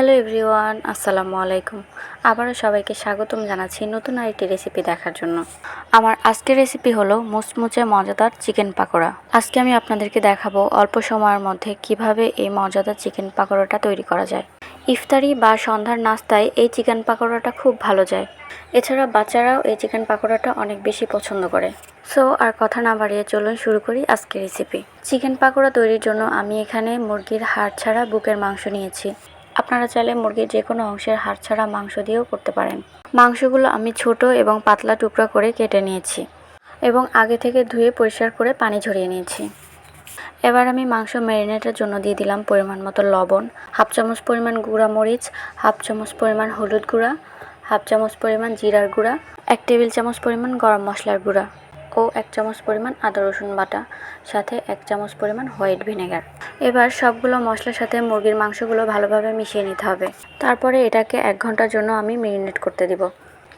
Hello everyone, আসসালামু আলাইকুম। আবারও সবাইকে স্বাগতম জানাচ্ছি নতুন আরেকটি রেসিপি দেখার জন্য। আমার আজকের রেসিপি হলো মুচমুচে মজাদার চিকেন পাকোড়া। আজকে আমি আপনাদেরকে দেখাবো অল্প সময়ের মধ্যে কীভাবে এই মজাদার চিকেন পাকোড়াটা তৈরি করা যায়। ইফতারি বা সন্ধ্যার নাস্তায় এই চিকেন পাকোড়াটা খুব ভালো যায়। এছাড়া বাচ্চারাও এই চিকেন পাকোড়াটা অনেক বেশি পছন্দ করে। সো, আর কথা না বাড়িয়ে চলুন শুরু করি আজকের রেসিপি। চিকেন পাকোড়া তৈরির জন্য আমি এখানে মুরগির হাড় ছাড়া বুকের মাংস নিয়েছি। আপনারা চাইলে মুরগির যে কোনো অংশের হাড় ছাড়া মাংস দিয়েও করতে পারেন। মাংসগুলো আমি ছোট এবং পাতলা টুকরা করে কেটে নিয়েছি এবং আগে থেকে ধুয়ে পরিষ্কার করে পানি ঝরিয়ে নিয়েছি। এবার আমি মাংস ম্যারিনেটের জন্য দিয়ে দিলাম পরিমাণ মতো লবণ, হাফ চামচ পরিমাণ গুঁড়া মরিচ, হাফ চামচ পরিমাণ হলুদ গুঁড়া, হাফ চামচ পরিমাণ জিরার গুঁড়া, এক টেবিল চামচ পরিমাণ গরম মশলার গুঁড়া। ও এক চামচ পরিমাণ আদা, রসুন বাটা, সাথে এক চামচ পরিমাণ হোয়াইট ভিনেগার। এবার সবগুলো মশলার সাথে মুরগির মাংসগুলো ভালোভাবে মিশিয়ে নিতে হবে। তারপরে এটাকে এক ঘণ্টার জন্য আমি মেরিনেট করতে দিব।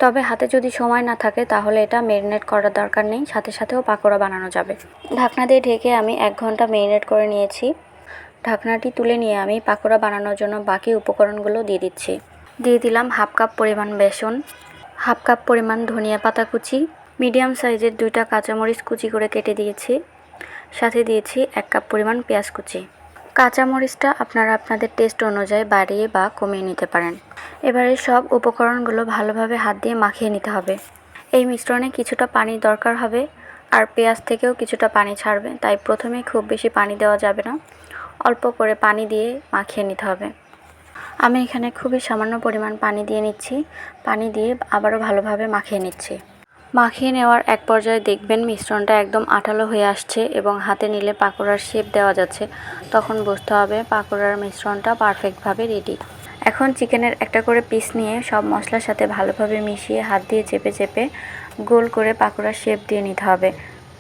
তবে হাতে যদি সময় না থাকে, তাহলে এটা মেরিনেট করার দরকার নেই, সাথে সাথেও পাকোড়া বানানো যাবে। ঢাকনা দিয়ে ঢেকে আমি এক ঘণ্টা মেরিনেট করে নিয়েছি। ঢাকনাটি তুলে নিয়ে আমি পাকোড়া বানানোর জন্য বাকি উপকরণগুলো দিয়ে দিচ্ছি। দিয়ে দিলাম হাফ কাপ পরিমাণ বেসন, হাফ কাপ পরিমাণ ধনিয়া পাতা কুচি মিডিয়াম সাইজের দুইটা কাঁচামরিচ কুচি করে কেটে দিয়েছি। সাথে দিয়েছি এক কাপ পরিমাণ পেঁয়াজ কুচি। কাঁচামরিচটা আপনারা আপনাদের টেস্ট অনুযায়ী বাড়িয়ে বা কমিয়ে নিতে পারেন। এবারে সব উপকরণগুলো ভালোভাবে হাত দিয়ে মাখিয়ে নিতে হবে। এই মিশ্রণে কিছুটা পানি দরকার হবে আর পেঁয়াজ থেকেও কিছুটা পানি ছাড়বে, তাই প্রথমে খুব বেশি পানি দেওয়া যাবে না। অল্প করে পানি দিয়ে মাখিয়ে নিতে হবে। আমি এখানে খুবই সামান্য পরিমাণ পানি দিয়ে নিচ্ছি। পানি দিয়ে আবারও ভালোভাবে মাখিয়ে নিচ্ছি। মাখিয়ে নেওয়ার এক পর্যায়ে দেখবেন মিশ্রণটা একদম আঠালো হয়ে আসছে এবং হাতে নিলে পাকোড়ার শেপ দেওয়া যাচ্ছে। তখন বুঝতে হবে পাকোড়ার মিশ্রণটা পারফেক্টভাবে রেডি এখন চিকেনের একটা করে পিস নিয়ে সব মশলার সাথে ভালোভাবে মিশিয়ে হাত দিয়ে চেপে চেপে গোল করে পাকোড়ার শেপ দিয়ে নিতে হবে।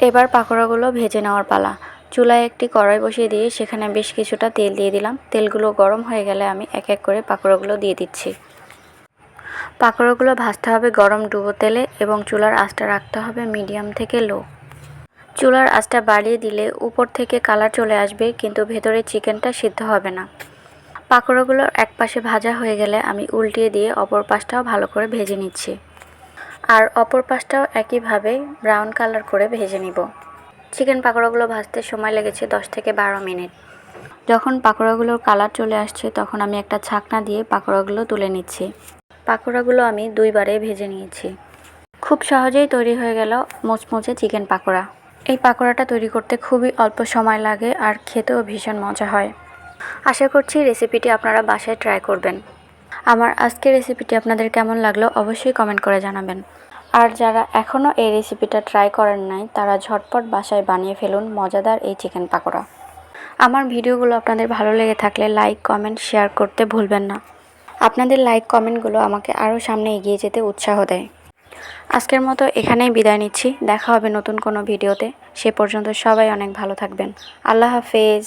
এবার পাকোড়াগুলো ভেজে নেওয়ার পালা। চুলায় একটি কড়াই বসিয়ে দিয়ে সেখানে বেশ কিছুটা তেল দিয়ে দিলাম। তেলগুলো গরম হয়ে গেলে আমি এক এক করে পাকোড়াগুলো দিয়ে দিচ্ছি। পাকোড়াগুলো ভাজতে হবে গরম ডুবো তেলে এবং চুলার আঁচটা রাখতে হবে মিডিয়াম থেকে লো। চুলার আঁচটা বাড়িয়ে দিলে উপর থেকে কালার চলে আসবে, কিন্তু ভেতরে চিকেনটা সিদ্ধ হবে না। পাকোড়াগুলো এক পাশে ভাজা হয়ে গেলে আমি উল্টিয়ে দিয়ে অপর পাশটাও ভালো করে ভেজে নিচ্ছি। আর অপর পাশটাও একইভাবে ব্রাউন কালার করে ভেজে নিব। চিকেন পাকোড়াগুলো ভাজতে সময় লেগেছে দশ থেকে বারো মিনিট। যখন পাকোড়াগুলোর কালার চলে আসছে, তখন আমি একটা ছাকনা দিয়ে পাকোড়াগুলো তুলে নিচ্ছি। পাকোড়াগুলো আমি দুইবারে ভেজে নিয়েছি। খুব সহজেই তৈরি হয়ে গেল মুচমুচে চিকেন পাকোড়া। এই পাকোড়াটা তৈরি করতে খুবই অল্প সময় লাগে আর খেতেও ভীষণ মজা হয়। আশা করছি রেসিপিটি আপনারা বাসায় ট্রাই করবেন। আমার আজকের রেসিপিটি আপনাদের কেমন লাগল অবশ্যই কমেন্ট করে জানাবেন। আর যারা এখনও এই রেসিপিটা ট্রাই করেন নাই, তারা ঝটপট বাসায় বানিয়ে ফেলুন মজাদার এই চিকেন পাকোড়া। আমার ভিডিওগুলো আপনাদের ভালো লেগে থাকলে লাইক, কমেন্ট, শেয়ার করতে ভুলবেন না। আপনাদের লাইক কমেন্টগুলো আমাকে আরও সামনে এগিয়ে যেতে উৎসাহ দেয়। আজকের মতো এখানেই বিদায় নিচ্ছি। দেখা হবে নতুন কোনো ভিডিওতে। সে পর্যন্ত সবাই অনেক ভালো থাকবেন। আল্লাহ হাফেজ।